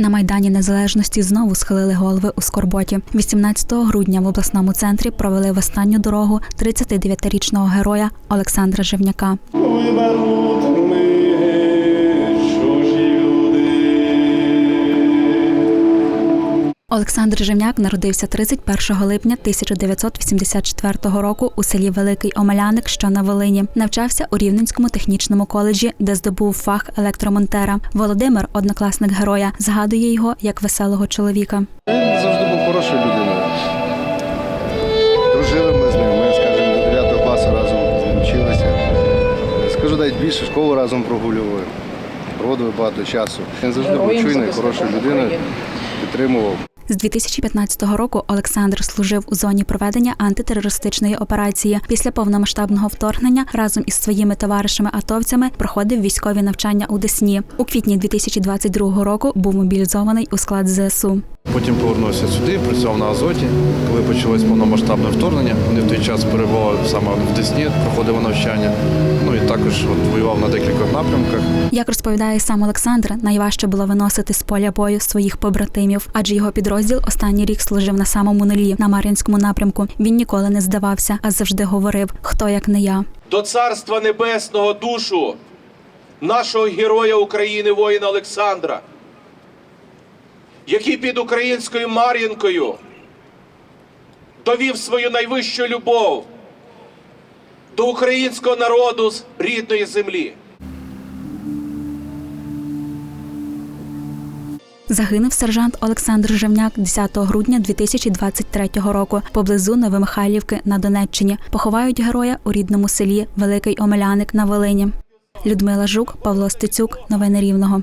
На майдані незалежності знову схилили голови у скорботі. 18 грудня в обласному центрі провели в останню дорогу 39-річного героя Олександра Живняка. Олександр Живняк народився 31 липня 1984 року у селі Великий Омеляник, що на Волині. Навчався у Рівненському технічному коледжі, де здобув фах електромонтера. Володимир, однокласник героя, згадує його як веселого чоловіка. Він завжди був хорошою людиною. Дружили ми з ним. Ми, скажімо, до 9 класу разом з ним вчилися. Скажу навіть більше, школу разом прогулювали. Проводили багато часу. Він завжди був чуйною, хорошою людиною, підтримував. З 2015 року Олександр служив у зоні проведення антитерористичної операції. Після повномасштабного вторгнення разом із своїми товаришами-атовцями проходив військові навчання у Десні. У квітні 2022 року був мобілізований у склад ЗСУ. Потім повернувся сюди, працював на Азоті. Коли почалось повномасштабне вторгнення, вони в той час перебували саме в Десні, проходили навчання. Ну і також от, воював на декількох напрямках. Як розповідає сам Олександр, найважче було виносити з поля бою своїх побратимів, адже його підрозділ останній рік служив на самому нулі на Мар'їнському напрямку. Він ніколи не здавався, а завжди говорив: хто як не я. до Царства Небесного душу нашого героя України, воїна Олександра, який під українською Мар'їнкою довів свою найвищу любов до українського народу з рідної землі. Загинув сержант Олександр Жевняк 10 грудня 2023 року поблизу Новомихайлівки на Донеччині. Поховають героя у рідному селі Великий Омеляник на Волині. Людмила Жук, Павло Стецюк. Новини Рівного.